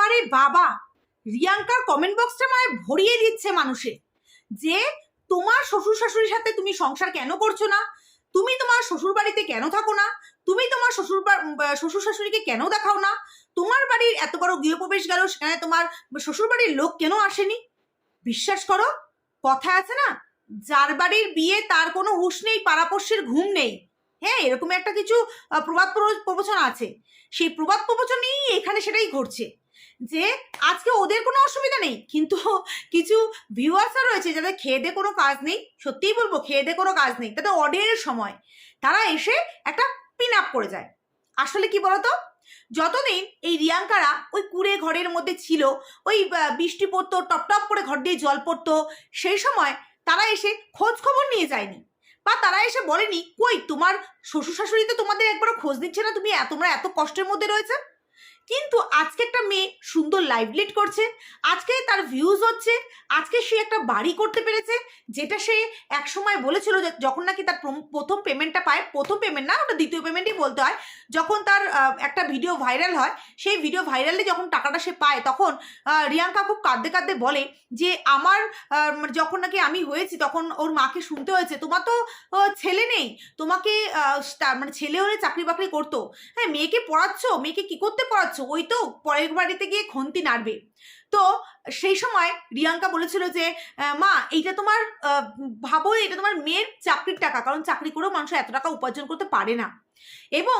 বাবারে বাবা। রিয়াঙ্কার কমেন্ট বক্সটা মানে ভরিয়ে দিচ্ছে মানুষে। যে, তোমার শ্বশুর শাশুড়ির সাথে তুমি সংসার কেন করছ না? তুমি তোমার শ্বশুর বাড়িতে কেন থাকো না? তুমি তোমার শ্বশুর শ্বশুর শাশুড়িকে কেন দেখাও না? তোমার বাড়ির এত বড় গৃহপ্রবেশ গেল, সেখানে তোমার শ্বশুর বাড়ির লোক কেন আসেনি? বিশ্বাস করো, কথা আছে না? যার বাড়ির বিয়ে তার কোনো হুঁশ নেই, পাড়াপড়শির ঘুম নেই। হ্যাঁ এরকম একটা কিছু প্রবাদ প্রব- প্রবচন আছে। সেই প্রবাদ প্রবচনেই এখানে সেটাই ঘটছে। যে আজকে ওদের কোনো অসুবিধা নেই। কিন্তু কিছু ভিউয়ার্সরা রয়েছে যাদের খেয়ে দে কোনো কাজ নেই, সত্যিই বলব খেয়ে দে কোনো কাজ নেই, তাদের অডিয়ের সময় তারা এসে একটা পিন আপ করে যায়। আসলে কি বলতো? যতদিন এই রিয়াঙ্কারা ওই কুড়ে ঘরের মধ্যে ছিল, ওই বৃষ্টি পড়তো, টপ টপ করে ঘর দিয়ে জল পড়তো, সেই সময় তারা এসে খোঁজ খবর নিয়ে যায়নি। বা তারা এসে বলেনি, কই তোমার শ্বশুর শাশুড়ি তো তোমাদের একবারও খোঁজ দিচ্ছে না? তুমি তোমরা এত কষ্টের মধ্যে রয়েছে? কিন্তু আজকে একটা মেয়ে সুন্দর লাইভ লিড করছে। আজকে তার ভিউজ হচ্ছে। আজকে সে একটা বাড়ি করতে পেরেছে, যেটা সে এক সময় বলেছিল যে, যখন নাকি তার প্রথম পেমেন্টটা পায়, প্রথম পেমেন্ট না, ওটা দ্বিতীয় পেমেন্টই বলতে হয়, যখন তার একটা ভিডিও ভাইরাল হয়, সেই ভিডিও ভাইরালে যখন টাকাটা সে পায়, তখন রিয়াঙ্কা খুব কাঁদতে কাঁদতে বলে যে, আমার মানে যখন নাকি আমি হয়েছি, তখন ওর মাকে শুনতে হয়েছে। তোমার তো ছেলে নেই। তোমাকে মানে ছেলে হলে চাকরি বাকরি করতো। হ্যাঁ মেয়েকে পড়াচ্ছ? মেয়েকে কি করতে পড়াচ্ছ? ওই তো পরের বাড়িতে গিয়ে খন্তি নাড়বে। তো সেই সময় রিয়াঙ্কা বলেছিল যে মা, এইটা তোমার ভাবো এটা তোমার মেয়ের চাকরির টাকা, কারণ চাকরি করেও মানুষ এত টাকা উপার্জন করতে পারে না। এবং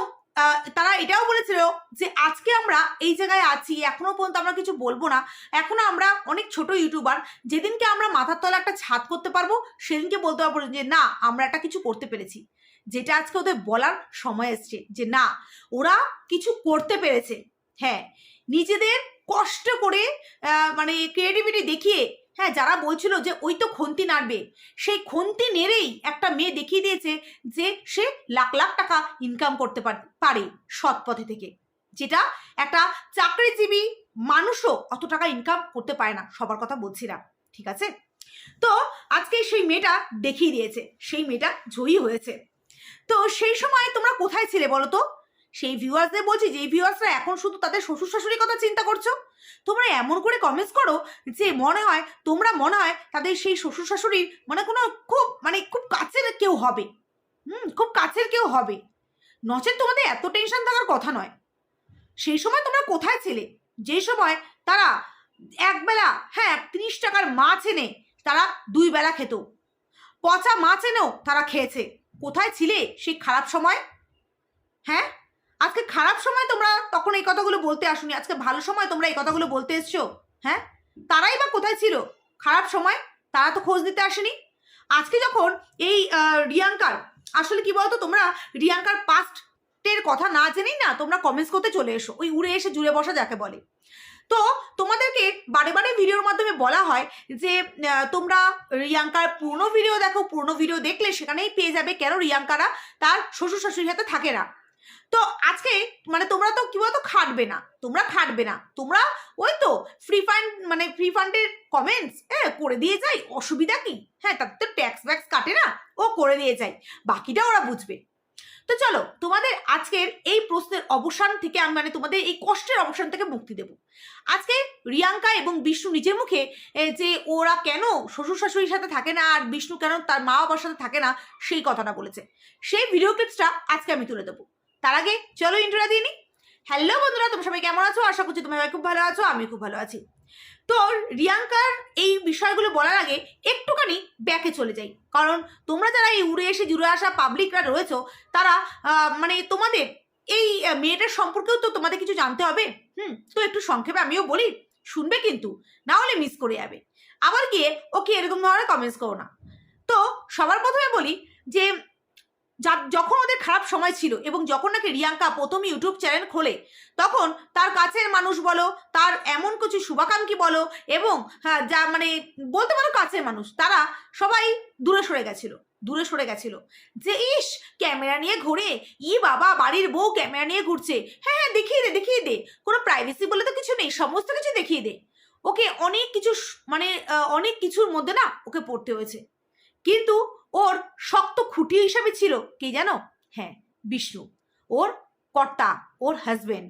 তারা এটাও বলেছিল যে, আজকে আমরা এই জায়গায় আছি, এখনও পর্যন্ত আমরা কিছু বলব না। এখনও আমরা অনেক ছোট ইউটিউবার, যেদিনকে আমরা মাথার তলা একটা ছাদ করতে পারব, সেদিনকে বলতে পারব যে, না, আমরা একটা কিছু করতে পেরেছি। যেটা আজকে ওদের বলার সময় এসছে যে, না, ওরা কিছু করতে পেরেছে। হ্যাঁ নিজেদের কষ্ট করে মানে ক্রিয়েটিভিটি দেখিয়ে হ্যাঁ যারা বলছিল যে ওই তো খন্তি নাড়বে, সেই খন্তি নেড়েই একটা মেয়ে দেখিয়ে দিয়েছে যে সে লাখ লাখ টাকা ইনকাম করতে পার- সৎ পথে থেকে। যেটা একটা চাকরিজীবী মানুষও অত টাকা ইনকাম করতে পারে না, সবার কথা বলছি না, ঠিক আছে? তো আজকে সেই মেয়েটা দেখিয়ে দিয়েছে, সেই মেয়েটা জয়ী হয়েছে। তো সেই সময় তোমরা কোথায় ছিলে বলো তো? সেই ভিউয়ার্সদের বলছি যে ভিউয়ার্সরা এখন শুধু তাদের শ্বশুর শাশুড়ির কথা চিন্তা করছ? তোমরা এমন করে কমেন্টস করো যে, মনে হয়, তোমরা মনে হয় তাদের সেই শ্বশুর শাশুড়ির মানে কোনো খুব মানে খুব কাছের কেউ হবে। হুম, খুব কাছের কেউ হবে। নচেত তোমাদের এত টেনশন থাকার কথা নয়। সেই সময় তোমরা কোথায় ছিলে? যে সময় তারা একবেলা হ্যাঁ তিরিশ টাকার মাছ এনে তারা দুই বেলা খেত। পচা মাছ এনেও তারা খেয়েছে। কোথায় ছিলে সেই খারাপ সময়? হ্যাঁ? আজকে খারাপ সময় তোমরা তখন এই কথাগুলো বলতে আসুনি। আজকে ভালো সময় তোমরা এই কথাগুলো বলতে এসছো হ্যাঁ? তারাই বা কোথায় ছিল? খারাপ সময়? তারা তো খোঁজ দিতে আসেনি। আজকে যখন এই রিয়াঙ্কার, আসলে কি বলতো তোমরা রিয়াঙ্কার পাস্টের কথা না জেনেই না তোমরা কমেন্টস করতে চলে এসো। ওই উড়ে এসে জুড়ে বসা যাকে বলে। তো তোমাদেরকে বারে বারে ভিডিওর মাধ্যমে বলা হয় যে তোমরা রিয়াঙ্কার পুরনো ভিডিও দেখো, পুরনো ভিডিও দেখলে সেখানেই পেয়ে যাবে কেন রিয়াঙ্কারা তার শ্বশুর শাশুড়ির সাথে থাকে না। তো আজকে মানে তোমরা তো কি বলতো খাটবে না, তোমরা খাটবে না, তোমরা ওই তো ফ্রি ফান্ড মানে ফ্রি ফান্ডের কমেন্টস হ্যাঁ করে দিয়ে যাই, অসুবিধা কি? হ্যাঁ তাতে তো ট্যাক্স ব্যাক্স কাটে না, ও করে দিয়ে যাই, বাকিটা ওরা বুঝবে। তো চলো, তোমাদের আজকের এই প্রশ্নের অবসান থেকে আমি মানে তোমাদের এই কষ্টের অবসান থেকে মুক্তি দেব। আজকে রিয়াঙ্কা এবং বিষ্ণু নিজের মুখে যে ওরা কেন শ্বশুর শাশুড়ির সাথে থাকে না আর বিষ্ণু কেন তার মা বাবার সাথে থাকে না, সেই কথাটা বলেছে। সেই ভিডিও ক্লিপসটা আজকে আমি তুলে দেবো। তার আগে চলো ইন্ট্রোটা দিয়ে নিই হ্যালো বন্ধুরা, তোমরা সবাই কেমন আছো? আশা করছি তোমরা খুব ভালো আছো আমি খুব ভালো আছি। তো রিয়াঙ্কার এই বিষয়গুলো বলার আগে একটুখানি ব্যাকে চলে যাই। কারণ তোমরা যারা এই উড়ে এসে জুড়ে আসা পাবলিকরা রয়েছো, তারা মানে তোমাদের এই মেয়েটার সম্পর্কেও তো তোমাদের কিছু জানতে হবে। হুম, তো একটু সংক্ষেপে আমিও বলি, শুনবে কিন্তু, না হলে মিস করে যাবে। আবার গিয়ে ওকে এরকম ধরনের কমেন্টস করো না। তো সবার প্রথমে বলি যে যখন ওদের খারাপ সময় ছিল এবং যখন নাকি রিয়াঙ্কা প্রথম ইউটিউব চ্যানেল খোলে, তখন তার কাছের মানুষ বলো, তার এমন কিছু শুভাকাঙ্ক্ষী বলো এবং হ্যাঁ যা মানে বলতে পারো কাছের মানুষ, তারা সবাই দূরে সরে গেছিল, দূরে সরে গেছিল। যে ইস, ক্যামেরা নিয়ে ঘুরে, ই বাবা, বাড়ির বউ ক্যামেরা নিয়ে ঘুরছে। হ্যাঁ হ্যাঁ দেখিয়ে দে দেখিয়ে দে, কোনো প্রাইভেসি বলে তো কিছু নেই, সমস্ত কিছু দেখিয়ে দে। ওকে অনেক কিছু মানে অনেক কিছুর মধ্যে না ওকে পড়তে হয়েছে। কিন্তু ওর শক্ত খুঁটি হিসাবে ছিল, কে জানো? হ্যাঁ বিষ্ণু। ওর কর্তা, ওর হাজবেন্ড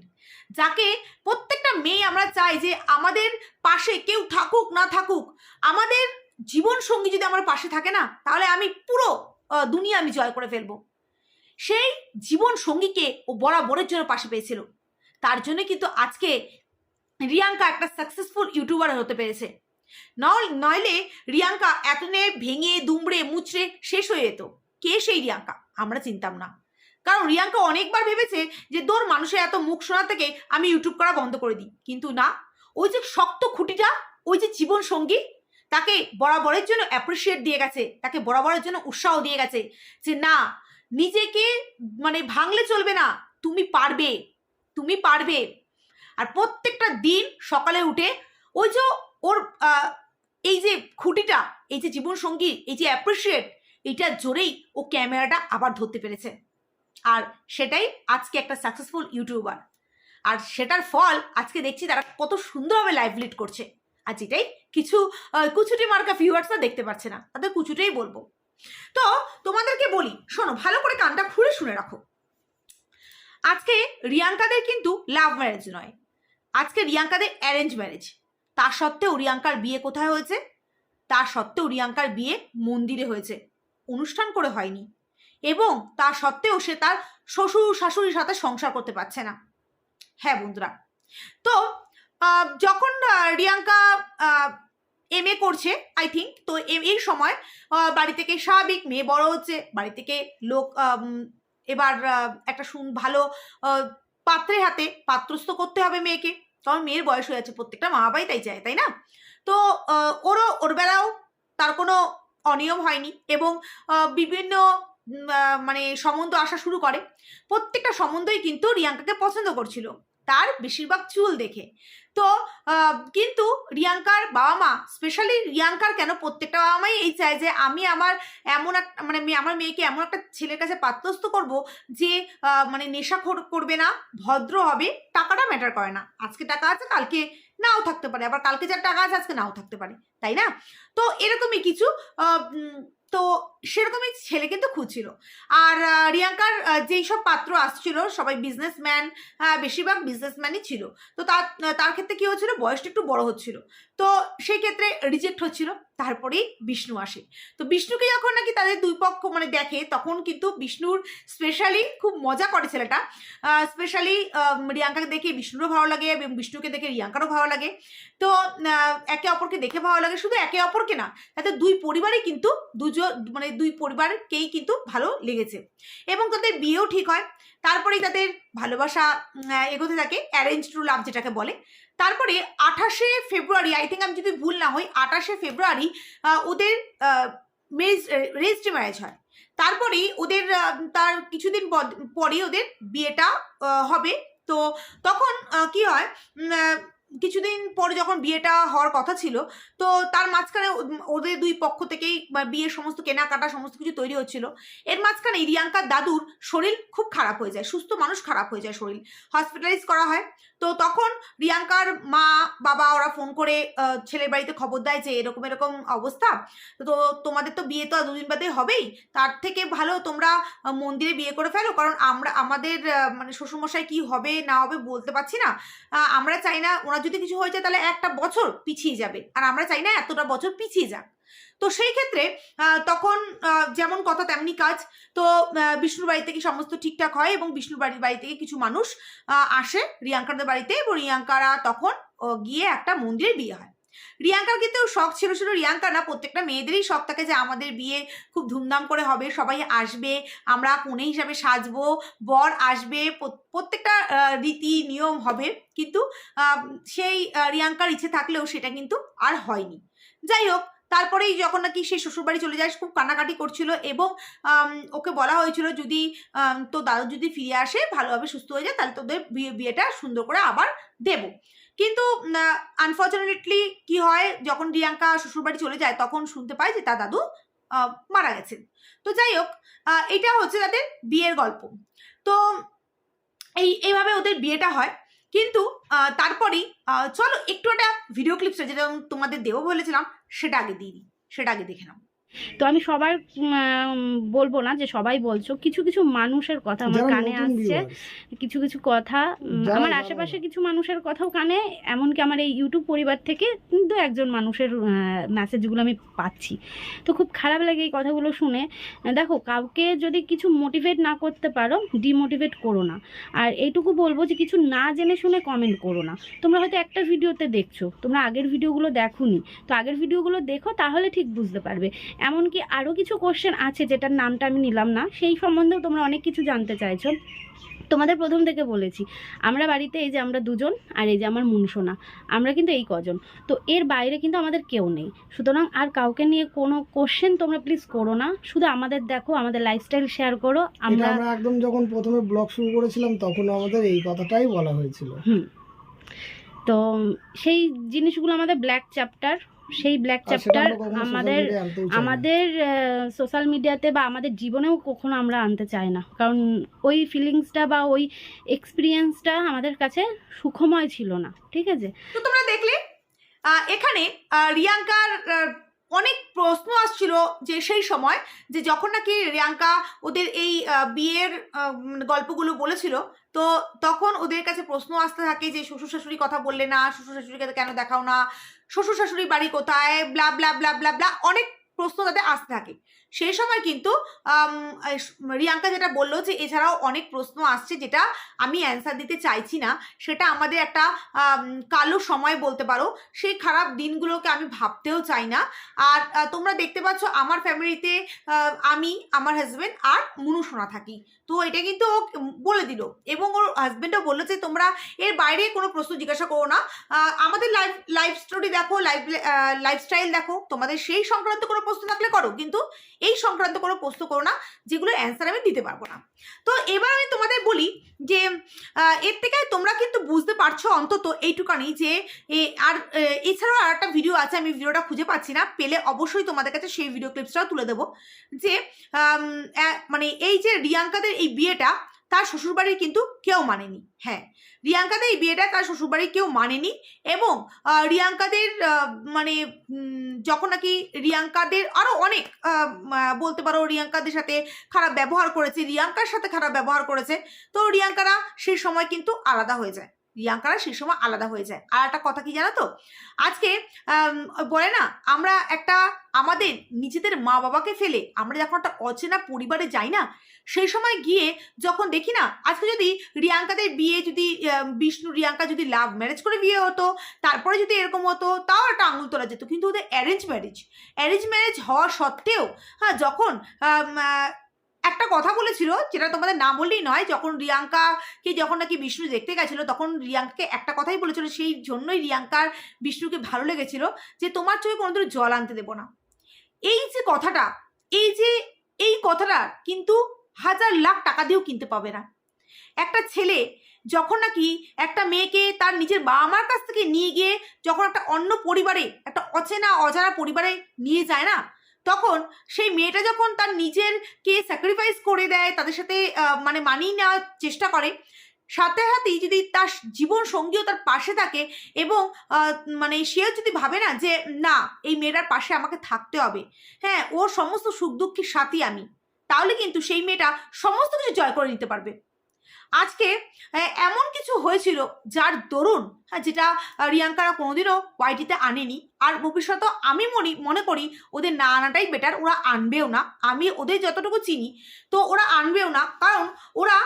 যাকে প্রত্যেকটা মেয়ে আমরা চাই যে আমাদের পাশে কেউ থাকুক, না থাকুক। আমাদের জীবন সঙ্গী যদি আমার পাশে থাকে না, তাহলে আমি পুরো দুনিয়া আমি জয় করে ফেলব। সেই জীবন সঙ্গীকে ও বরাবরের জন্য পাশে পেয়েছিল। তার জন্য কিন্তু আজকে রিয়াঙ্কা একটা সাকসেসফুল ইউটিউবার হতে পেরেছে। নইলে রিয়াঙ্কা এতনে ভেঙে, দুমড়ে, মুচড়ে শেষ হয়ে যেত। কে সেই রিয়াঙ্কা? আমরা চিনতাম না। কারণ রিয়াঙ্কা অনেকবার ভেবেছে যে তোর মানুষের এত মুখ শোনা থেকে আমি ইউটিউব করা বন্ধ করে দিই। কিন্তু না। ওই যে শক্ত খুঁটিটা, ওই যে জীবন সঙ্গী, তাকে বরাবরের জন্য অ্যাপ্রিসিয়েট দিয়ে গেছে। তাকে বরাবরের জন্য উৎসাহ দিয়ে গেছে যে না, নিজেকে মানে ভাঙলে চলবে না। তুমি পারবে। তুমি পারবে। আর প্রত্যেকটা দিন সকালে উঠে ওই যে ওর এই যে খুঁটিটা, এই যে জীবন সঙ্গী, এই যে অ্যাপ্রিসিয়েট এইটার জোরেই ও ক্যামেরাটা আবার ধরতে পেরেছে। আর সেটাই আজকে একটা সাকসেসফুল ইউটিউবার আর সেটার ফল আজকে দেখছি তারা কত সুন্দরভাবে লাইভ লিড করছে। আর যেটাই কিছু কুচুটি মার্কা ভিউয়ার্সরা দেখতে পাচ্ছে না, তাদের কুচুটেই বলব। তো তোমাদেরকে বলি, শোনো, ভালো করে কানটা খুলে শুনে রাখো। আজকে রিয়াঙ্কাদের কিন্তু লাভ ম্যারেজ নয়। আজকে রিয়াঙ্কাদের অ্যারেঞ্জ ম্যারেজ তা সত্ত্বেও রিয়াঙ্কার বিয়ে কোথায় হয়েছে? তা সত্ত্বেও রিয়াঙ্কার বিয়ে মন্দিরে হয়েছে। অনুষ্ঠান করে হয়নি। এবং তা সত্ত্বেও সে তার শ্বশুর শাশুড়ির সাথে সংসার করতে পারছে না। হ্যাঁ বন্ধুরা। তো যখন রিয়াঙ্কা এম এ করছে আই থিঙ্ক তো এই সময় বাড়ি থেকে স্বাভাবিক মেয়ে বড় হচ্ছে, বাড়ি থেকে লোক এবার একটা ভালো পাত্রের হাতে পাত্রস্থ করতে হবে মেয়েকে। কারণ মেয়ের বয়স হয়ে আছে প্রত্যেকটা মা বাবাই তাই চায়, তাই না? তো ওরও ওর বেলাও তার কোনো অনিয়ম হয়নি এবং বিভিন্ন মানে সম্বন্ধ আসা শুরু করে। প্রত্যেকটা সম্বন্ধই কিন্তু রিয়াঙ্কাকে পছন্দ করছিল। তার বেশিরভাগ চুল দেখে। তো কিন্তু রিয়াঙ্কার বাবা মা স্পেশালি রিয়াঙ্কার কেন প্রত্যেকটা বাবা মাই এই চায় যে আমি আমার এমন একটা মানে আমার মেয়েকে এমন একটা ছেলের কাছে পাত্রস্থ করব যে মানে নেশা করবে না, ভদ্র হবে, টাকাটা ম্যাটার করে না। আজকে টাকা আছে, কালকে নাও থাকতে পারে। আবার কালকে যার টাকা আছে, আজকে নাও থাকতে পারে। তাই না? তো এরকমই কিছু তো সেরকমই ছেলে কিন্তু খুঁজছিল। আর রিয়াঙ্কার যেই সব পাত্র আসছিল, সবাই বিজনেসম্যান বেশিরভাগ বিজনেসম্যানই ছিল। তো তার তার ক্ষেত্রে কি হচ্ছিল বয়সটা একটু বড় হচ্ছিল। তো সেই ক্ষেত্রে রিজেক্ট হচ্ছিল। তারপরেই বিষ্ণু আসে। তো বিষ্ণুকে যখন নাকি তাদের দুই পক্ষ মানে দেখে, তখন কিন্তু বিষ্ণুর স্পেশালি খুব মজা করে ছেলেটা। স্পেশালি রিয়াঙ্কাকে দেখে বিষ্ণুরও ভালো লাগে এবং বিষ্ণুকে দেখে রিয়াঙ্কারও ভালো লাগে। তো একে অপরকে দেখে ভালো লাগে। শুধু একে অপরকে না তাদের দুই পরিবারই কিন্তু দুজন মানে দুই পরিবারকেই কিন্তু ভালো লেগেছে। এবং তাদের বিয়েও ঠিক হয়। তারপরেই তাদের ভালোবাসা এগোতে থাকে। অ্যারেঞ্জ টু লাভ যেটাকে বলে। তারপরে আঠাশে ফেব্রুয়ারি আই থিঙ্ক আমি যদি ভুল না হই, আঠাশে ফেব্রুয়ারি ওদের রেজিস্ট্রি ম্যারেজ হয়। তারপরেই ওদের তার কিছুদিন পর- ওদের বিয়েটা হবে। তো তখন কি হয় কিছুদিন পরে যখন বিয়েটা হওয়ার কথা ছিল, তো তার মাঝখানে ওদের দুই পক্ষ থেকেই বিয়ের সমস্ত কেনাকাটা সমস্ত কিছু তৈরি হচ্ছিল। এর মাঝখানে রিয়াঙ্কার দাদুর শরীর খুব খারাপ হয়ে যায়, সুস্থ মানুষ খারাপ হয়ে যায় শরীর। হসপিটালাইজ করা হয়। তো তখন রিয়াঙ্কার মা, বাবা ওরা ফোন করে ছেলের বাড়িতে খবর দেয় যে এরকম এরকম অবস্থা। তো তোমাদের তো বিয়ে তো দুদিন বাদে হবেই। তার থেকে ভালো তোমরা মন্দিরে বিয়ে করে ফেলো। কারণ আমরা, আমাদের মানে শ্বশুরমশাই কি হবে না হবে বলতে পারছি না। আমরা চাই না ওনার যদি কিছু হয়ে যায়, তাহলে একটা বছর পিছিয়ে যাবে। আর আমরা চাই না এতটা বছর পিছিয়ে যাক। তো সেই ক্ষেত্রে তখন যেমন কথা তেমনি কাজ। তো বিষ্ণুর বাড়ি থেকে সমস্ত ঠিকঠাক হয় এবং বিষ্ণুর বাড়ির বাড়ি থেকে কিছু মানুষ আসে রিয়াঙ্কারদের বাড়িতে এবং রিয়াঙ্কারা তখন গিয়ে একটা মন্দিরে বিয়ে হয়। রিয়াঙ্কার কিন্তু শখ ছিল শুধু রিয়াঙ্কা না, প্রত্যেকটা মেয়েদেরই শখ থাকে যে আমাদের বিয়ে খুব ধুমধাম করে হবে, সবাই আসবে, আমরা কনে হিসাবে সাজবো, বর আসবে প্রত্যেকটা রীতি নিয়ম হবে, কিন্তু সেই রিয়াঙ্কার ইচ্ছে থাকলেও সেটা কিন্তু আর হয়নি। যাই হোক, তারপরেই যখন নাকি সে শ্বশুরবাড়ি চলে যায়, খুব কান্নাকাটি করছিল এবং ওকে বলা হয়েছিল যদি তো দাদু যদি ফিরে আসে, ভালোভাবে সুস্থ হয়ে যায় তাহলে তোদের বিয়ে বিয়েটা সুন্দর করে আবার দেব। কিন্তু আনফর্চুনেটলি কি হয়, যখন রিয়াঙ্কা শ্বশুরবাড়ি চলে যায়, তখন শুনতে পায় যে তার দাদু মারা গেছেন। তো যাই হোক এটা হচ্ছে তাদের বিয়ের গল্প। তো এই, এইভাবে ওদের বিয়েটা হয়। কিন্তু তারপরেই চলো একটু একটা ভিডিও ক্লিপসটা যেটা তোমাদের দেবো বলেছিলাম, সেটা আগে দিয়ে দিই, সেটা আগে দেখে নাও। তো আমি সবার বলব না যে সবাই বলছো। কিছু কিছু মানুষের কথা আমার কানে আসছে। কিছু কিছু কথা আমার আশেপাশে কিছু মানুষের কথাও কানে এমনকি আমার এই ইউটিউব পরিবার থেকে কিন্তু একজন মানুষের মেসেজগুলো আমি পাচ্ছি। তো খুব খারাপ লাগে এই কথাগুলো শুনে। দেখো কাউকে যদি কিছু মোটিভেট না করতে পারো ডিমোটিভেট করো না। আর এইটুকু বলব যে কিছু না জেনে শুনে কমেন্ট করো না। তোমরা হয়তো একটা ভিডিওতে দেখছ তোমরা আগের ভিডিওগুলো দেখোনি। তো আগের ভিডিওগুলো দেখো তাহলে ঠিক বুঝতে পারবে। এমনকি আরও কিছু কোশ্চেন আছে যেটার নামটা আমি নিলাম না সেই সম্বন্ধেও তোমরা অনেক কিছু জানতে চাইছো। তোমাদের প্রথম থেকে বলেছি আমরা বাড়িতে এই যে আমরা দুজন আর এই যে আমার মুনসোনা আমরা কিন্তু এই কজন। তো এর বাইরে কিন্তু আমাদের কেউ নেই। সুতরাং আর কাউকে নিয়ে কোনো কোশ্চেন তোমরা প্লিজ করো না শুধু আমাদের দেখো আমাদের লাইফস্টাইল শেয়ার করো আমরা আমরা একদম যখন প্রথমে ব্লগ শুরু করেছিলাম তখন আমাদের এই কথাটাই বলা হয়েছিল। হুম। তো সেই জিনিসগুলো আমাদের ব্ল্যাক চ্যাপ্টার সেই ব্ল্যাক চ্যাপ্টার আমাদের। আমাদের সোশ্যাল মিডিয়াতে বা আমাদের জীবনেও কখনো আমরা আনতে চাই না। কারণ ওই ফিলিংসটা বা ওই এক্সপিরিয়েন্সটা আমাদের কাছে সুখময় ছিল না ঠিক আছে? তো তোমরা দেখলে এখানে রিয়াঙ্কার অনেক প্রশ্ন আসছিল যে সেই সময় যে যখন নাকি রিয়াঙ্কা ওদের এই বিয়ের গল্পগুলো বলেছিল তো তখন ওদের কাছে প্রশ্ন আসতে থাকে যে শ্বশুর শাশুড়ি কথা বললে না শ্বশুর শাশুড়িকে কেন দেখাও না? শ্বশুর শাশুড়ি বাড়ি কোথায়? Blah blah blah blah blah অনেক প্রশ্ন তাদের আসতে থাকে। সেই সময় কিন্তু রিয়াঙ্কা যেটা বলল যে, এছাড়াও অনেক প্রশ্ন আসছে যেটা আমি অ্যান্সার দিতে চাইছি না, সেটা আমাদের একটা কালো সময় বলতে পারো, সেই খারাপ দিনগুলোকে আমি ভাবতেও চাই না। আর তোমরা দেখতে পাচ্ছ আমার ফ্যামিলিতে আমি, আমার হাজব্যান্ড আর মুনু সোনা থাকি। তো এটা কিন্তু ও বলে দিল এবং ওর হাজব্যান্ডও বলল যে, তোমরা এর বাইরে কোনো প্রশ্ন জিজ্ঞাসা করো না। আমাদের লাইফ লাইফ স্টোরি দেখো লাইফ লাইফস্টাইল দেখো। তোমাদের সেই সংক্রান্ত কোনো প্রশ্ন থাকলে করো। কিন্তু এই সংক্রান্ত কোনো প্রশ্ন করো না যেগুলো অ্যান্সার আমি দিতে পারব না। তো এবার আমি তোমাদের বলি যে এর থেকে তোমরা কিন্তু বুঝতে পারছ অন্তত এইটুকানি যে আর এছাড়াও আর একটা ভিডিও আছে, আমি ভিডিওটা খুঁজে পাচ্ছি না, পেলে অবশ্যই তোমাদের কাছে সেই ভিডিও ক্লিপসটাও তুলে দেবো। যে মানে এই যে রিয়াঙ্কাদের এই বিয়েটা তার শ্বশুরবাড়ির কিন্তু কেউ মানেনি। হ্যাঁ রিয়াঙ্কাদের এই বিয়েটা তার শ্বশুরবাড়ির কেউ মানেনি এবং রিয়াঙ্কাদের মানে যখন নাকি রিয়াঙ্কাদের আরও অনেক বলতে পারো রিয়াঙ্কাদের সাথে খারাপ ব্যবহার করেছে, রিয়াঙ্কার সাথে খারাপ ব্যবহার করেছে, তো রিয়াঙ্কারা সেই সময় কিন্তু আলাদা হয়ে যায়। রিয়াঙ্কারা সেই সময় আলাদা হয়ে যায়। আর একটা কথা কি জানো তো? আজকে বলে না, আমরা একটা আমাদের নিজেদের মা বাবাকে ফেলে আমরা যখন একটা অচেনা পরিবারে যাই না, সেই সময় গিয়ে যখন দেখি না, আজকে যদি রিয়াঙ্কাদের বিয়ে যদি বিষ্ণু রিয়াঙ্কা যদি লাভ ম্যারেজ করে বিয়ে হতো, তারপরে যদি এরকম হতো, তাও একটা আঙুল তোলা যেত। কিন্তু ওদের অ্যারেঞ্জ ম্যারেজ অ্যারেঞ্জ ম্যারেজ হওয়া সত্ত্বেও হ্যাঁ যখন একটা কথা বলেছিল, যেটা তোমাদের না বললেই নয়, যখন রিয়াঙ্কাকে যখন নাকি বিষ্ণু দেখতে গেছিল, তখন রিয়াঙ্কাকে একটা কথাই বলেছিল, সেই জন্যই রিয়াঙ্কার বিষ্ণুকে ভালো লেগেছিল, যে তোমার চোখে কোনোদিন জল আনতে দেবো না। এই যে কথাটা, এই যে, এই কথাটা কিন্তু হাজার লাখ টাকা দিয়েও কিনতে পাবে না। একটা ছেলে যখন নাকি একটা মেয়েকে তার নিজের বাবা মার কাছ থেকে নিয়ে গিয়ে যখন একটা অন্য পরিবারে, একটা অচেনা, অজানা পরিবারে নিয়ে যায় না তখন সেই মেয়েটা যখন তার নিজেরকে স্যাক্রিফাইস করে দেয়, তাদের সাথে মানে মানিয়ে নেওয়ার চেষ্টা করে, সাথে সাথেই যদি তার জীবন সঙ্গীও তার পাশে থাকে এবং মানে সেও যদি ভাবে না যে, না, এই মেয়েটার পাশে আমাকে থাকতে হবে। হ্যাঁ ওর সমস্ত সুখ দুঃখের সাথী আমি। তাহলে কিন্তু সেই মেয়েটা সমস্ত কিছু জয় করে নিতে পারবে। আজকে এমন কিছু হয়েছিল যার দরুন হ্যাঁ যেটা রিয়াঙ্কারা কোনোদিনও ওয়াইটিতে আনেনি। আর ভবিষ্যতে আমি মনে মনে করি ওদের না আনাটাই বেটার ওরা আনবেও না। আমি ওদের যতটুকু চিনি, তো ওরা আনবেও না। কারণ ওরা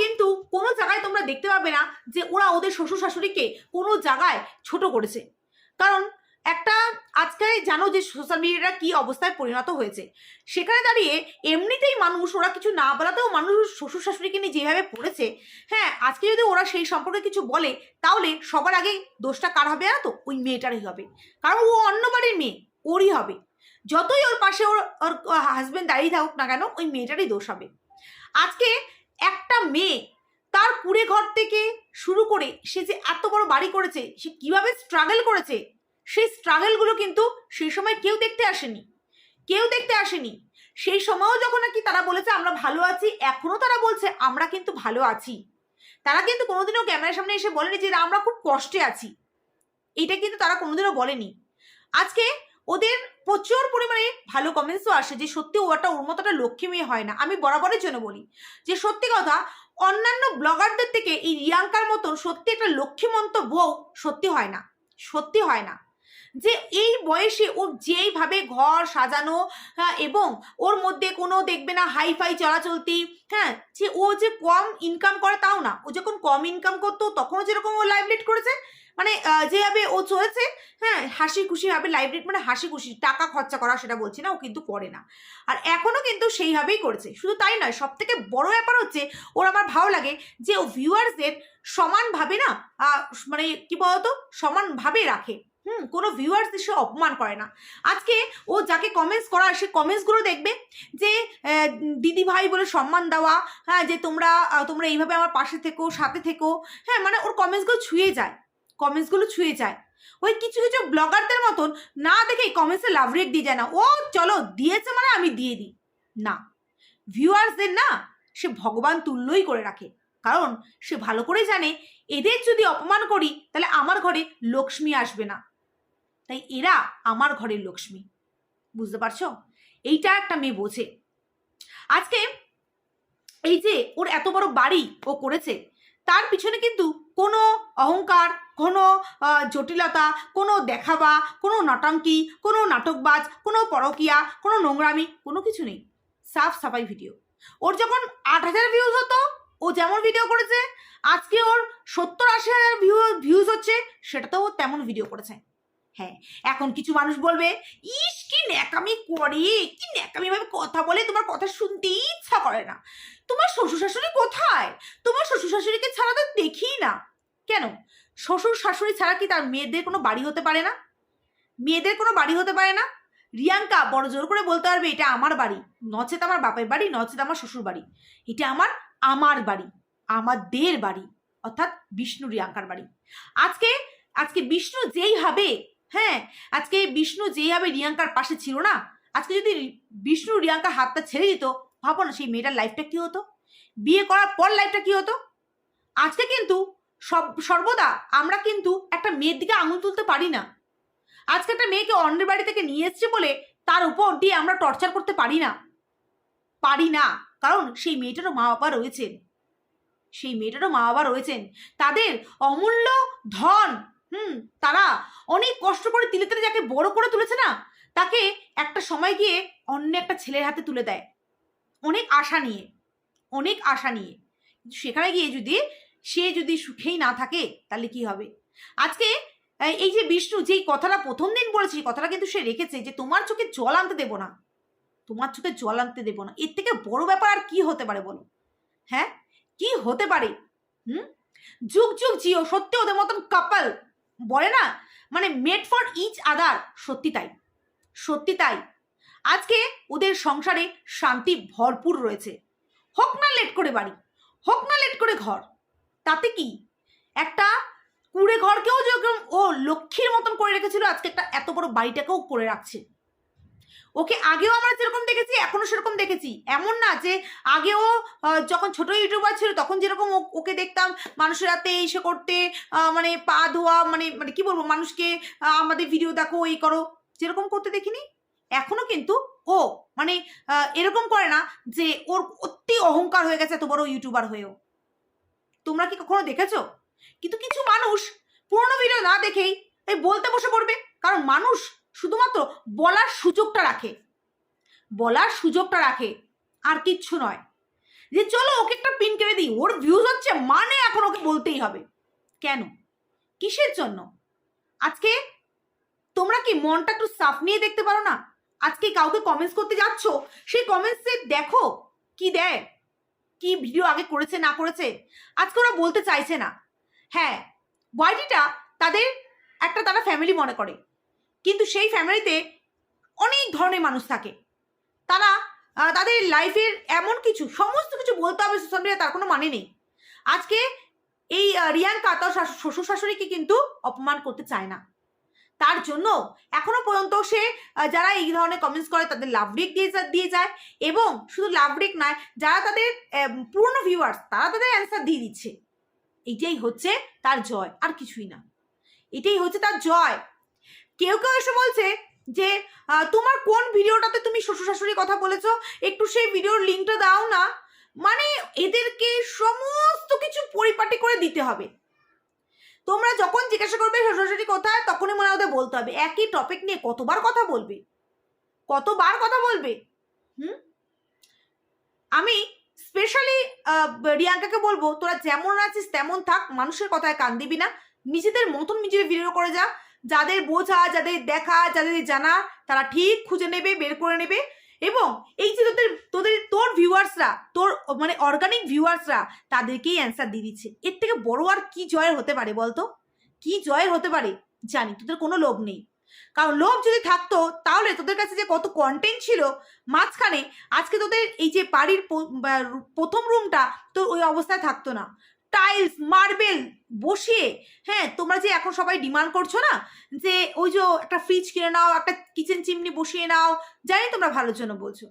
কিন্তু কোনো জায়গায় তোমরা দেখতে পাবে না যে ওরা ওদের শ্বশুর শাশুড়িকে কোনো জায়গায় ছোট করেছে। কারণ একটা আজকে জানো যে সোশ্যাল মিডিয়াটা কি অবস্থায় পরিণত হয়েছে? সেখানে দাঁড়িয়ে এমনিতেই মানুষ, ওরা কিছু না বলাতেও মানুষ শ্বশুর শাশুড়িকে নিয়ে যেভাবে পড়েছে হ্যাঁ আজকে যদি ওরা সেই সম্পর্কে কিছু বলে, তাহলে সবার আগে দোষটা কার হবে না তো? ওই মেয়েটারই হবে। কারণ ও অন্য বাড়ির মেয়ে, ওরই হবে। যতই ওর পাশে ওর ওর হাজব্যান্ড দাঁড়িয়ে থাকুক না কেন, ওই মেয়েটারই দোষ হবে। আজকে একটা মেয়ে তার কুড়ে ঘর থেকে শুরু করে সে যে এত বড় বাড়ি করেছে, সে কীভাবে স্ট্রাগল করেছে সেই স্ট্রাগলগুলো কিন্তু সেই সময় কেউ দেখতে আসেনি। কেউ দেখতে আসেনি। সেই সময়ও যখন নাকি তারা বলেছে, আমরা ভালো আছি এখনও তারা বলছে, আমরা কিন্তু ভালো আছি। তারা কিন্তু কোনোদিনও ক্যামেরার সামনে এসে বলেনি যে, আমরা খুব কষ্টে আছি। এটা কিন্তু তারা কোনোদিনও বলেনি। আজকে ওদের প্রচুর পরিমাণে ভালো কমেন্টসও আসে যে, সত্যি ও একটা ওর মতো একটা লক্ষ্মী মেয়ে হয় না। আমি বরাবরের জন্য বলি যে, সত্যি কথা, অন্যান্য ব্লগারদের থেকে এই রিয়াঙ্কার মতন সত্যি একটা লক্ষ্মীমন্ত বউ সত্যি হয় না। সত্যি হয় না। যে এই বয়সে ও যেইভাবে ঘর সাজানো হ্যাঁ এবং ওর মধ্যে কোনো দেখবে না হাই ফাই চলাচলতি হ্যাঁ যে ও যে কম ইনকাম করে তাও না। ও যখন কম ইনকাম করতো, তখনও যেরকম ও লাইভ করেছে মানে যেভাবে ও চলেছে হ্যাঁ হাসি খুশি ভাবে লাইভ মানে হাসি খুশি টাকা খরচা করা সেটা বলছি না, ও কিন্তু করে না। আর এখনও কিন্তু সেইভাবেই করেছে। শুধু তাই নয় সব থেকে বড় ব্যাপার হচ্ছে, ওর আমার ভালো লাগে যে ও ভিউয়ার্সদের সমানভাবে না মানে কি বলতো, সমানভাবে রাখে। হুম, কোনো ভিউয়ার্স সে অপমান করে না। আজকে ও যাকে কমেন্টস করা সে কমেন্টসগুলো দেখবে যে দিদি ভাই বলে সম্মান দেওয়া হ্যাঁ যে তোমরা তোমরা এইভাবে আমার পাশে থেকো, সাথে থেকো হ্যাঁ মানে ওর কমেন্টসগুলো ছুঁয়ে যায় কমেন্টসগুলো ছুঁয়ে যায়। ওই কিছু কিছু ব্লগারদের মতন না দেখেই কমেন্টসে লাভ রেট দিয়ে যায় না। ও, চলো, দিয়েছে মানে আমি দিয়ে দিই। না ভিউয়ার্সদের না, সে ভগবান তুল্যই করে রাখে। কারণ সে ভালো করে জানে, এদের যদি অপমান করি, তাহলে আমার ঘরে লক্ষ্মী আসবে না। তাই এরা আমার ঘরের লক্ষ্মী। বুঝতে পারছ? এইটা একটা মেয়ে বোঝে। আজকে এই যে ওর এত বড় বাড়ি ও করেছে, তার পিছনে কিন্তু কোনো অহংকার, কোনো জটিলতা, কোনো দেখাবা, কোনো নটাঙ্কি, কোনো নাটকবাজ, কোনো পরকিয়া, কোনো নোংরামি, কোনো কিছু নেই। সাফ সাফাই ভিডিও। ওর যখন আট হাজার ভিউজ হতো, ও যেমন ভিডিও করেছে, আজকে ওর সত্তর আশি হাজার ভিউ ভিউজ হচ্ছে, সেটাতেও তেমন ভিডিও করেছে। হ্যাঁ এখন কিছু মানুষ বলবে, ইস, কি ন্যাকামি করে, কি ন্যাকামি ভাবে কথা বলে তোমার কথা শুনতেই ইচ্ছা করে না। তোমার শ্বশুর শাশুড়ি কোথায়? তোমার শ্বশুর শাশুড়িকে ছাড়া তো দেখি না। কেন? শ্বশুর শাশুড়ি ছাড়া কি তার মেয়েদের কোনো বাড়ি হতে পারে না? মেয়েদের কোনো বাড়ি হতে পারে না? রিয়াঙ্কা, বড় জোর করে বলতে পারবে, এটা আমার বাড়ি। নচেত আমার বাপের বাড়ি, নচেত আমার শ্বশুর বাড়ি। এটা আমার আমার বাড়ি, আমাদের বাড়ি, অর্থাৎ বিষ্ণু রিয়াঙ্কার বাড়ি। আজকে আজকে বিষ্ণু যেইভাবে হ্যাঁ আজকে বিষ্ণু যেইভাবে রিয়াঙ্কার পাশে ছিল না, আজকে যদি বিষ্ণু রিয়াঙ্কার হাতটা ছেড়ে দিত, ভাবো না সেই মেয়েটার লাইফটা কি হতো? বিয়ে করার পর লাইফটা কি হতো? আজকে কিন্তু সব, সর্বদা আমরা কিন্তু একটা মেয়ের দিকে আঙুল তুলতে পারি না। আজকে একটা মেয়েকে অন্যের বাড়ি থেকে নিয়ে এসছে বলে তার উপর দিয়ে আমরা টর্চার করতে পারি না। পারি না, কারণ সেই মেয়েটারও মা বাবা রয়েছেন। সেই মেয়েটারও মা বাবা রয়েছেন। তাদের অমূল্য ধন হুম, তারা অনেক কষ্ট করে তিলে তিলে যাকে বড় করে তুলেছে না, তাকে একটা সময় গিয়ে অন্য একটা ছেলের হাতে তুলে দেয়। অনেক আশা নিয়ে, অনেক আশা নিয়ে। সেখানে গিয়ে যদি সে যদি সুখেই না থাকে, তাহলে কি হবে? আজকে এই যে বিষ্ণু, যেই কথাটা প্রথম দিন বলেছে কথাটা কিন্তু সে রেখেছে যে তোমার চোখে জল আনতে দেবো না। তোমার চোখে জল আনতে দেবো না। এর থেকে বড় ব্যাপার আর কি হতে পারে বলো? হ্যাঁ? কি হতে পারে? হুম? যুগ যুগ, জিও, সত্যি ওদের মতন কাপাল বলে না? মানে মেড ফর ইচ আদার সত্যি তাই। সত্যি তাই। আজকে ওদের সংসারে শান্তি ভরপুর রয়েছে। হোক না লেট করে বাড়ি, হোক না লেট করে ঘর, তাতে কি? একটা কুড়ে ঘরকেও যেরকম ও লক্ষ্মীর মতন করে রেখেছিল, আজকে একটা এত বড় বাড়িটাকেও করে রাখছে। ওকে আগেও আমরা যেরকম দেখেছি এখনও সেরকম দেখেছি। এমন না যে আগেও যখন ছোট ইউটিউবার ছিল, তখন যেরকম ওকে দেখতাম মানুষের হাতে এসে করতে মানে পা ধোয়া মানে মানে কি বলব, মানুষকে আমাদের ভিডিও দেখো, এই করো, যেরকম করতে দেখিনি। এখনও কিন্তু ও মানে এরকম করে না যে ওর অতি অহংকার হয়ে গেছে এত বড় ইউটিউবার হয়েও। তোমরা কি কখনো দেখেছ? কিন্তু কিছু মানুষ পুরোনো ভিডিও না দেখেই, এই বলতে বসে পড়বে। কারণ মানুষ শুধুমাত্র বলার সুযোগটা রাখে। বলার সুযোগটা রাখে, আর কিচ্ছু নয়। যে চলো ওকে একটা পিন কেড়ে দিই, ওর ভিউজ হচ্ছে মানে এখন ওকে বলতেই হবে। কেন? কিসের জন্য? আজকে তোমরা কি মনটা একটু সাফ নিয়ে দেখতে পারো না? আজকে কাউকে কমেন্টস করতে যাচ্ছ, সেই কমেন্টসে দেখো কি দেয়, কি ভিডিও আগে করেছে, না করেছে। আজকে ওরা বলতে চাইছে না। হ্যাঁ ওয়াইটিটা তাদের, একটা তারা ফ্যামিলি মনে করে। কিন্তু সেই ফ্যামিলিতে অনেক ধরনের মানুষ থাকে। তারা তাদের লাইফের এমন কিছু, সমস্ত কিছু বলতে হবে সোশ্যাল মিডিয়া তার কোনো মানে নেই। আজকে এই রিয়াঙ্কা তার শ্বশুর শাশুড়িকে কিন্তু অপমান করতে চায় না। তার জন্য এখনও পর্যন্ত সে যারা এই ধরনের কমেন্টস করে, তাদের লাভ রেক দিয়ে দিয়ে যায় এবং শুধু লাভ রেক নয়, যারা তাদের পুরনো ভিউয়ার্স তারা তাদের অ্যান্সার দিয়ে দিচ্ছে। এটাই হচ্ছে তার জয়, আর কিছুই না। এটাই হচ্ছে তার জয়। কেউ কেউ এসে বলছে যে তোমার কোন ভিডিওটাতে তুমি শ্বশুর শাশুড়ি কথা বলেছ? একটু সেই ভিডিওর লিঙ্কটা দাও না। মানে এদেরকে সমস্ত কিছু পরিপাটি করে দিতে হবে। তোমরা যখন জিজ্ঞাসা করবে শ্বশুর শাশুড়ি কোথায়, তখনই মনে ওদের বলতে হবে। একই টপিক নিয়ে কতবার কথা বলবে? কতবার কথা বলবে? হুম? আমি স্পেশালি রিয়াঙ্কাকে বলব, তোরা যেমন আছিস তেমন থাক, মানুষের কথায় কান দিবি না। নিজেদের মতন নিজের ভিডিও করে যা। যাদের বোঝা, যাদের দেখা, যাদের জানা, তারা ঠিক খুঁজে নেবে, বের করে নেবে। এবং এই যে তোদের তোদের, তোর ভিউয়ার্সরা, তোর মানে অর্গানিক ভিউয়ার্সরা, তাদেরকেই অ্যান্সার দিয়ে দিচ্ছে। এর থেকে বড় আর কি জয়ের হতে পারে বলতো? কি জয়ের হতে পারে? জানি, তোদের কোনো লোভ নেই। কারণ লোভ যদি থাকতো, তাহলে তোদের কাছে যে কত কন্টেন্ট ছিল, মাঝখানে আজকে তোদের এই যে বাড়ির প্রথম রুমটা তোর ওই অবস্থায় থাকতো না। টাইলস মার্বেল বসিয়ে হ্যাঁ তোমরা যে এখন সবাই ডিমান্ড করছ না, যে ওই যে একটা ফ্রিজ কিনে নাও, একটা কিচেন চিমনি বসিয়ে নাও, জানি তোমরা ভালোর জন্য বলছো।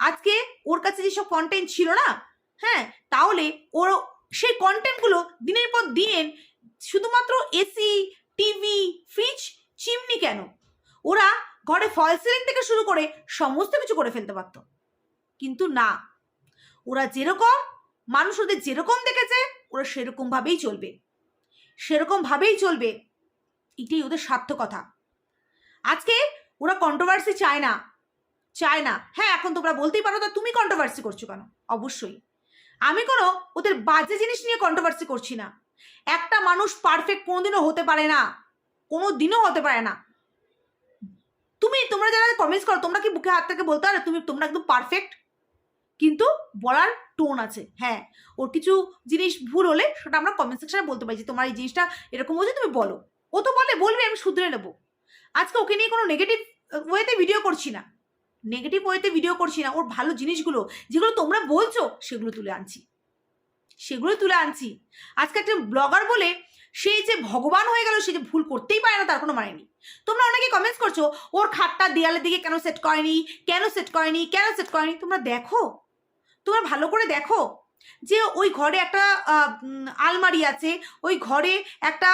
আজকে ওর কাছে যেসব কন্টেন্ট ছিল না হ্যাঁ তাহলে ওর, সেই কন্টেন্টগুলো দিনের পর দিন শুধুমাত্র এসি টিভি ফ্রিজ চিমনি কেন? ওরা ঘরে ফল সিলিং থেকে শুরু করে সমস্ত কিছু করে ফেলতে পারতো। কিন্তু না, ওরা যেরকম মানুষ ওদের যেরকম দেখেছে, ওরা সেরকম ভাবেই চলবে। সেরকম ভাবেই চলবে, এটাই ওদের সার্থকতা। আজকে ওরা কন্ট্রোভার্সি চায় না চায় না। হ্যাঁ এখন তোমরা বলতেই পারো, তা তুমি কন্ট্রোভার্সি করছ কেন? অবশ্যই। আমি কোনো ওদের বাজে জিনিস নিয়ে কন্ট্রোভার্সি করছি না। একটা মানুষ পারফেক্ট কোনোদিনও হতে পারে না কোনো দিনও হতে পারে না। তুমি, তোমরা যারা কমেন্টস করো, তোমরা কি বুকে হাত থেকে বলতে পারো? তুমি, তোমরা একদম পারফেক্ট কিন্তু বলার টোন আছে। হ্যাঁ ওর কিছু জিনিস ভুল হলে সেটা আমরা কমেন্ট সেকশনে বলতে পারি যে, তোমার এই জিনিসটা এরকম হচ্ছে তুমি বলো। ও তো বলে, বলবে, আমি শুধরে নেব। আজকে ওকে নিয়ে কোনো নেগেটিভ ওয়েতে ভিডিও করছি না। নেগেটিভ ওয়েতে ভিডিও করছি না। ওর ভালো জিনিসগুলো, যেগুলো তোমরা বলছো, সেগুলো তুলে আনছি। সেগুলো তুলে আনছি। আজকে একটা ব্লগার বলে, সেই যে ভগবান হয়ে গেল, সে যে ভুল করতেই পারে না, তার কোনো মানে নেই। তোমরা অনেকে কমেন্টস করছ, ওর খাটটা দেয়ালের দিকে কেন সেট করেনি? কেন সেট করেনি? কেন সেট করেনি? তোমরা দেখো। তোমরা ভালো করে দেখো যে ওই ঘরে একটা আলমারি আছে, ওই ঘরে একটা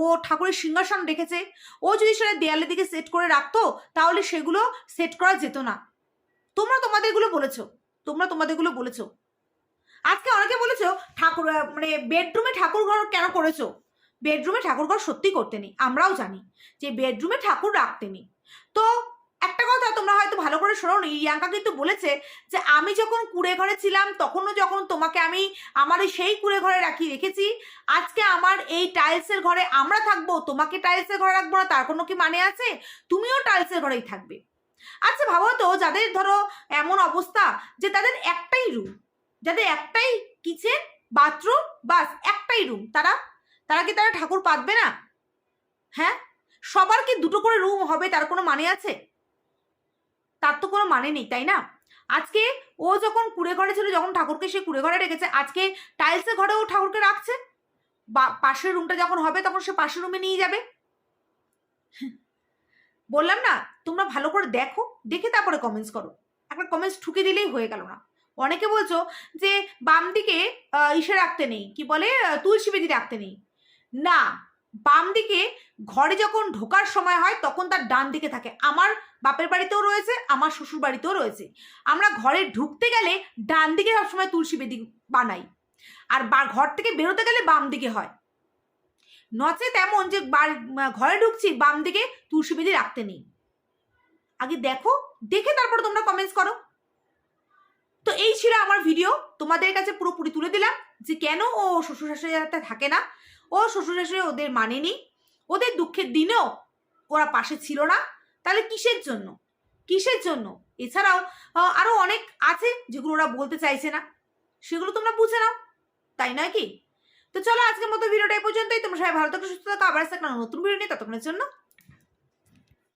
ও ঠাকুরের সিংহাসন রেখেছে, ও যদি সেটা দেয়ালের দিকে সেট করে রাখতো, তাহলে সেগুলো সেট করা যেত না। তোমরা তোমাদেরগুলো বলেছ, তোমরা তোমাদেরগুলো বলেছ। আজকে অনেকে বলেছ, ঠাকুর মানে বেডরুমে ঠাকুর ঘর কেন করেছ? বেডরুমে ঠাকুর ঘর সত্যি করতে নেই, আমরাও জানি যে বেডরুমে ঠাকুর রাখতে নেই। তো একটা কথা তোমরা হয়তো ভালো করে শোনো নি রিয়াঙ্কা কিন্তু বলেছে যে, আমি যখন কুড়ে ঘরে ছিলাম, তখনও যখন তোমাকে আমি আমার সেই কুড়ে ঘরে রাখি, রেখেছি। আজকে আমার এই টাইলসের ঘরে আমরা থাকব, তোমাকে টাইলসের ঘরে রাখব না, তার কোনো কি মানে আছে? তুমিও টাইলসের ঘরেই থাকবে। আচ্ছা ভাবো তো, যাদের ধরো এমন অবস্থা যে, তাদের একটাই রুম যাদের একটাই কিচেন বাথরুম বাস একটাই রুম তারা তারা কি তারা ঠাকুর পাতবে না? হ্যাঁ? সবার কি দুটো করে রুম হবে, তার কোনো মানে আছে? তার তো কোনো মানে নেই, তাই না? আজকে ও যখন কুড়ে ঘরে ছিল, যখন ঠাকুরকে সে কুড়ে ঘরে রেখেছে, আজকে টাইলসের ঘরে ও ঠাকুরকে রাখছে? বা পাশের রুমটা যখন হবে, তখন সে পাশের রুমে নিয়ে যাবে? বললাম না, তোমরা ভালো করে দেখো, দেখে তারপরে কমেন্টস করো। একটা কমেন্টস ঠুকে দিলেই হয়ে গেল না। অনেকে বলছো যে বাম দিকে ইসে রাখতে নেই। কি বলে? তুলসী বেদি রাখতে নেই। না বাম দিকে ঘরে যখন ঢোকার সময় হয়, তখন তার ডান দিকে থাকে। আমার বাপের বাড়িতেও রয়েছে, আমার শ্বশুর বাড়িতেও রয়েছে। আমরা ঘরে ঢুকতে গেলে ডান দিকে সবসময় তুলসী বেদি বানাই। আর ঘর থেকে বেরোতে গেলে বাম দিকে হয়। নচে তেমন যে ঘরে ঢুকছি বাম দিকে তুলসী বেদি রাখতে নেই। আগে দেখো, দেখে তারপর তোমরা কমেন্টস করো। তো এই ছিল আমার ভিডিও তোমাদের কাছে পুরোপুরি তুলে দিলাম যে, কেন ও শ্বশুর শাশুড়ির হাতে থাকে না? ও শ্বশুর শাশুড়ি ওদের মানেনি। ওদের দুঃখের দিনেও ওরা পাশে ছিল না। তাহলে কিসের জন্য? কিসের জন্য? এছাড়াও আরও আরও অনেক আছে যেগুলো ওরা বলতে চাইছে না। সেগুলো তোমরা বুঝে নাও। তাই নয় কি? তো চলো আজকের মতো ভিডিওটা এই পর্যন্তই। তোমরা সবাই ভালো থাকো, সুস্থ থাকো। আবার একটা নতুন ভিডিও নিয়ে ততক্ষণের জন্য